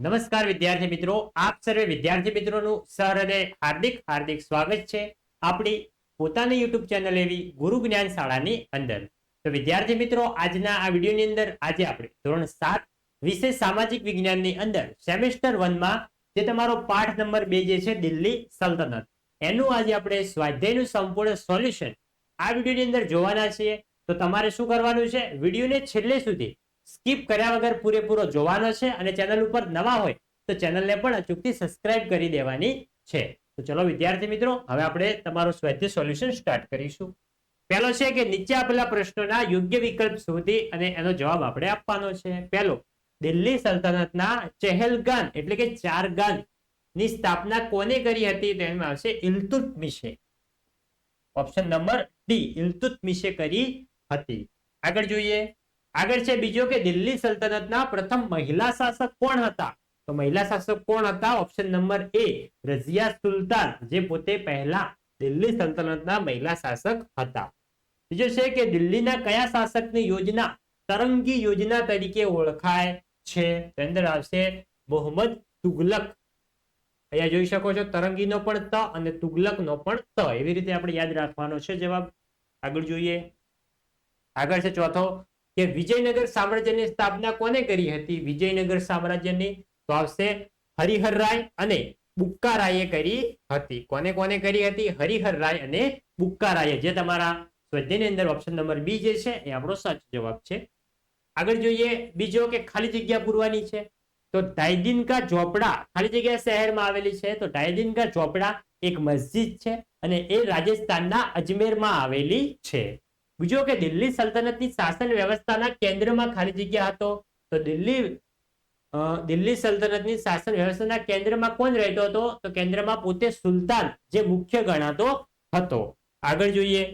નમસ્કાર વિદ્યાર્થી મિત્રો, આપ સર્વે વિદ્યાર્થી મિત્રોનું અને હાર્દિક હાર્દિક સ્વાગત છે આપણી પોતાની યુટ્યુબ ચેનલ એવી ગુરુ જ્ઞાન શાળાની અંદર. તો વિદ્યાર્થી મિત્રો, આજના આ વિડીયોની અંદર આજે આપણે ધોરણ સાત વિશે સામાજિક વિજ્ઞાનની અંદર સેમેસ્ટર વનમાં જે તમારો પાઠ નંબર બે જે છે દિલ્હી સલ્તનત, એનું આજે આપણે સ્વાધ્યાયનું સંપૂર્ણ સોલ્યુશન આ વિડીયોની અંદર જોવાના છીએ. તો તમારે શું કરવાનું છે? વિડીયોને છેલ્લે સુધી સ્કીપ કર્યા વગર પૂરેપૂરો જોવાનો છે અને ચેનલ ઉપર નવા હોય તો ચેનલને પણ અચૂકથી સબસ્ક્રાઇબ કરી દેવાની છે. તો ચલો વિદ્યાર્થી મિત્રો, હવે આપણે તમારું સ્વૈધ્ય સોલ્યુશન સ્ટાર્ટ કરીશું. પહેલો છે કે નીચે આપેલા પ્રશ્નોના યોગ્ય વિકલ્પ શોધી અને એનો જવાબ આપણે આપવાનો છે. પહેલો, દિલ્હી સલ્તનતના ચહેલગાન એટલે કે ચારગાનની સ્થાપના કોને કરી હતી? તેમાં આવશે ઇલતુતમિશે ઓપ્શન નંબર ડી ઇલ્તુત્મિશે કરી હતી. આગળ જોઈએ. આગળ છે બીજો કે દિલ્હી સલ્તનતના પ્રથમ મહિલા શાસક કોણ હતા? તો મહિલા શાસક કોણ હતા? Option number A Razia Sultan, જે પોતે પહેલા દિલ્હી સલ્તનતના મહિલા શાસક હતા. બીજો છે કે દિલ્હીના કયા શાસકની યોજના તરંગી યોજના તરીકે ઓળખાય છે? તો અંદર આવશે મોહમ્મદ તુગલક. અહીંયા જોઈ શકો છો, તરંગીનો પણ ત અને તુગલકનો પણ ત. એવી રીતે આપણે યાદ રાખવાનો છે જવાબ. આગળ જોઈએ. આગળ છે ચોથો કે વિજયનગર સામ્રાજ્યની સ્થાપના કોને કરી હતી? વિજયનગર સામ્રાજ્યની? તો આવશે હરિહરરાય અને બુક્કારાયે કરી હતી. કોને કોને કરી હતી? હરિહરરાય અને બુક્કારાયે જે તમારા સ્વાધ્યાયની અંદર ઓપ્શન નંબર બી જે છે, એ આપણો સાચો જવાબ છે. આગળ જોઈએ બીજો કે ખાલી જગ્યા પૂરવાની છે. તો ડાયદિનકા ઝોપડા ખાલી જગ્યા શહેરમાં આવેલી છે. તો ડાયદિનકા ઝોપડા એક મસ્જિદ છે અને એ રાજસ્થાનના અજમેરમાં આવેલી છે. બીજો કે દિલ્હી સલ્તનતની શાસન વ્યવસ્થાના કેન્દ્રમાં ખાલી જગ્યા હતો તો દિલ્હી દિલ્હી સલ્તનતની શાસન વ્યવસ્થાના કેન્દ્રમાં કોણ રહેતો હતો? તો કેન્દ્રમાં પોતે સુલતાન જે મુખ્ય ગણાતો હતો. આગળ જોઈએ.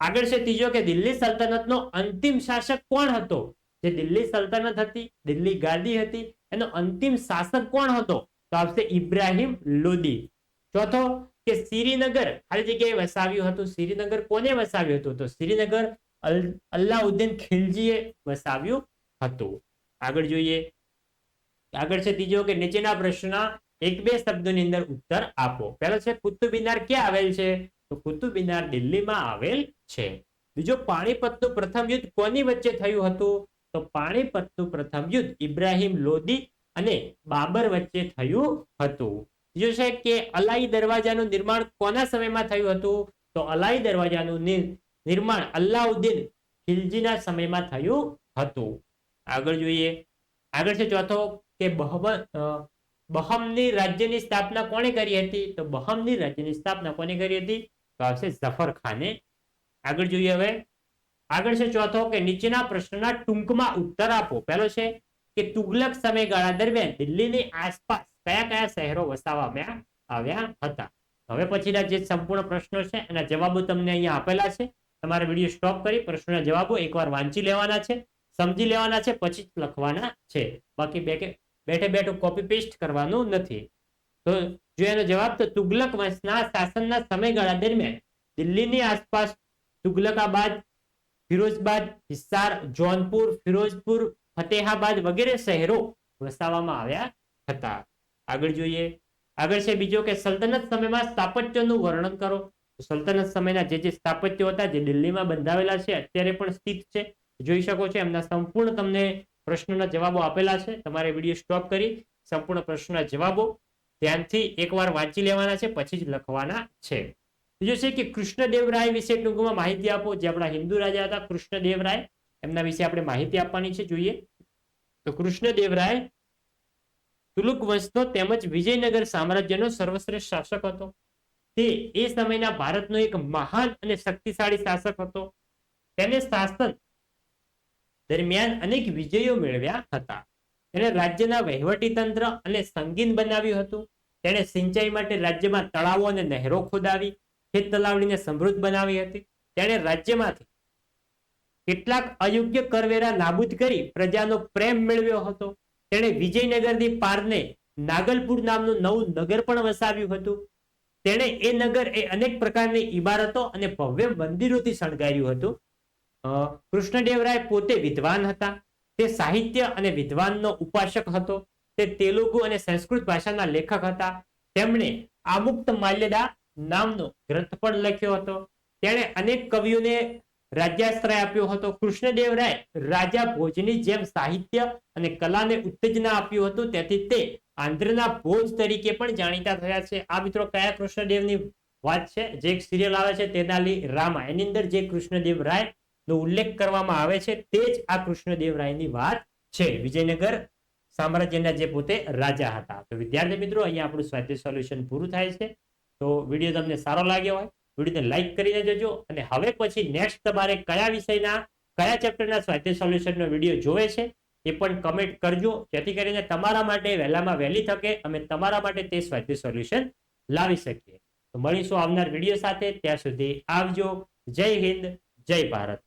આગળ છે ત્રીજો કે દિલ્હી સલ્તનતનો અંતિમ શાસક કોણ હતો? જે દિલ્હી સલ્તનત હતી, દિલ્હી ગાદી હતી, એનો અંતિમ શાસક કોણ હતો? તો આવશે ઇબ્રાહિમ લોદી. ચોથો કે શ્રીનગર, ખાલી જગ્યાએ વસાવ્યું હતું, શ્રીનગર કોને વસાવ્યું હતું? તો શ્રીનગર અલ્લાઉદ્દીન ખિલજીએ વસાવ્યું હતું. આગળ જોઈએ. આગળ છે ત્રીજો કે નીચેના પ્રશ્નના એક બે શબ્દોની અંદર ઉત્તર આપો. પહેલો છે, કુતુબ ક્યાં આવેલ છે? તો કુતુબ મિનાર દિલ્હીમાં આવેલ છે. બીજો, પાણીપતનું પ્રથમ યુદ્ધ કોની વચ્ચે થયું હતું? તો પાણીપતનું પ્રથમ યુદ્ધ ઇબ્રાહિમ લોદી અને બાબર વચ્ચે થયું હતું. છે કે અલાઈ દરવાજાનું નિર્માણ કોના સમયમાં થયું હતું? તો અલાઈ દરવાજાનું નિર્માણ અલ્લાઉદ્દીન ખિલજીના સમયમાં થયું હતું. આગળ જોઈએ. આગળ છે ચોથો કે બહમની રાજ્યની સ્થાપના કોણે કરી હતી? તો બહમની રાજ્યની સ્થાપના કોને કરી હતી? તો આવશે ઝફર ખાને. આગળ જોઈએ હવે. આગળ છે ચોથો કે નીચેના પ્રશ્નના ટૂંકમાં ઉત્તર આપો. પહેલો છે કે તુગલક સમયગાળા દરમિયાન દિલ્હીની આસપાસ કયા કયા શહેરો વસાવવામાં આવ્યા હતા? હવે પછીના જે સંપૂર્ણ પ્રશ્નો છે, એના જવાબો તમને અહીંયા આપેલા છે. તમારે વીડિયો સ્ટોપ કરી પ્રશ્નોના જવાબો એકવાર વાંચી લેવાના છે, સમજી લેવાના છે, પછી જ લખવાના છે. બાકી બેઠે બેઠું કોપી પેસ્ટ કરવાનું નથી. તો જો એનો જવાબ તો તુગલક વંશના શાસનના સમયગાળા દરમિયાન, દિલ્હીની આસપાસ તુગલકાબાદ, ફિરોઝબાદ, હિસાર, જોનપુર, ફિરોઝપુર, ફતેહાબાદ વગેરે શહેરો વસાવવામાં આવ્યા હતા. આગળ જોઈએ. આગળ છે બીજો કે સલ્તનત સમયમાં સ્થાપત્યનું વર્ણન કરો. સલ્તનત સમયના જે જે સ્થાપત્યો હતા, જે દિલ્હીમાં બંધાવેલા છે, અત્યારે પણ સ્થિત છે. જોઈ શકો છો, એમના સંપૂર્ણ તમને પ્રશ્નોના જવાબો આપેલા છે. તમારે વીડિયો સ્ટોપ કરી સંપૂર્ણ પ્રશ્નોના જવાબો ધ્યાનથી એકવાર વાંચી લેવાના છે, પછી જ લખવાના છે. બીજો છે કે કૃષ્ણદેવરાય વિશે ટૂંકમાં માહિતી આપો. જે આપણા હિન્દુ રાજા હતા કૃષ્ણદેવરાય એમના વિશે આપણે માહિતી આપવાની છે, જોઈએ. તો કૃષ્ણદેવરાય તુલુક વંશનો તેમજ વિજયનગર સામ્રાજ્યનો સર્વશ્રેષ્ઠ શાસક હતો. તે એ સમયના ભારતનો એક મહાન અને શક્તિશાળી શાસક હતો. તેને શાસન દરમિયાન અનેક વિજયો મેળવ્યા હતા. તેણે રાજ્યના વહીવટી તંત્ર અને સંગીન બનાવ્યું હતું. તેણે સિંચાઈ માટે રાજ્યમાં તળાવો અને નહેરો ખોદાવી, ખેત તલાવડીને સમૃદ્ધ બનાવી હતી. તેણે રાજ્યમાંથી કેટલાક અયોગ્ય કરવેરા નાબૂદ કરી પ્રજાનો પ્રેમ મેળવ્યો હતો. તેણે વિજયનગરની પારને નાગલપુર નામનું નવું નગર પણ વસાવ્યું હતું. તેણે એ નગર એ અનેક પ્રકારની ઇમારતો અને ભવ્ય મંદિરોથી શણગાર્યું હતું. કૃષ્ણદેવરાય પોતે વિદ્વાન હતા. તે સાહિત્ય અને વિદ્વાનનો ઉપાસક હતો. તે તેલુગુ અને સંસ્કૃત ભાષાના લેખક હતા. તેમણે આમુક્ત માલ્યદા નામનો ગ્રંથ પણ લખ્યો હતો. તેણે અનેક કવિઓને રાજ્યાશ્રય આપ્યો હતો કૃષ્ણદેવરાય રાજા ભોજની જેમ સાહિત્ય અને કલાને ઉત્તેજના આપ્યું હતું. તેથી તે આંધ્રના ભોજ તરીકે પણ જાણીતા થયા છે. આ મિત્રો કયા કૃષ્ણદેવની વાત છે? જે એક સિરિયલ આવે છે તેનાલી રામા. એની અંદર જે કૃષ્ણદેવ રાય નો ઉલ્લેખ કરવામાં આવે છે, તે જ આ કૃષ્ણદેવ રાયની વાત છે. વિજયનગર સામ્રાજ્યના જે પોતે રાજા હતા. તો વિદ્યાર્થી મિત્રો, અહીંયા આપણું સ્વાધ્યાય સોલ્યુશન પૂરું થાય છે. તો વીડિયો તમને સારો લાગ્યો હોય વિડીયોને લાઈક કરીને જજો અને હવે પછી નેક્સ્ટ તમારે કયા વિષયના, કયા ચેપ્ટરના સ્વાધ્યાય સોલ્યુશનનો વીડિયો જોવે છે એ પણ કમેન્ટ કરજો. જેથી કરીને તમારા માટે વહેલામાં વહેલી તકે અમે તમારા માટે તે સ્વાધ્યાય સોલ્યુશન લાવી શકીએ. તો મળીશું આવનાર વીડિયો સાથે. ત્યાં સુધી આવજો. જય હિન્દ, જય ભારત.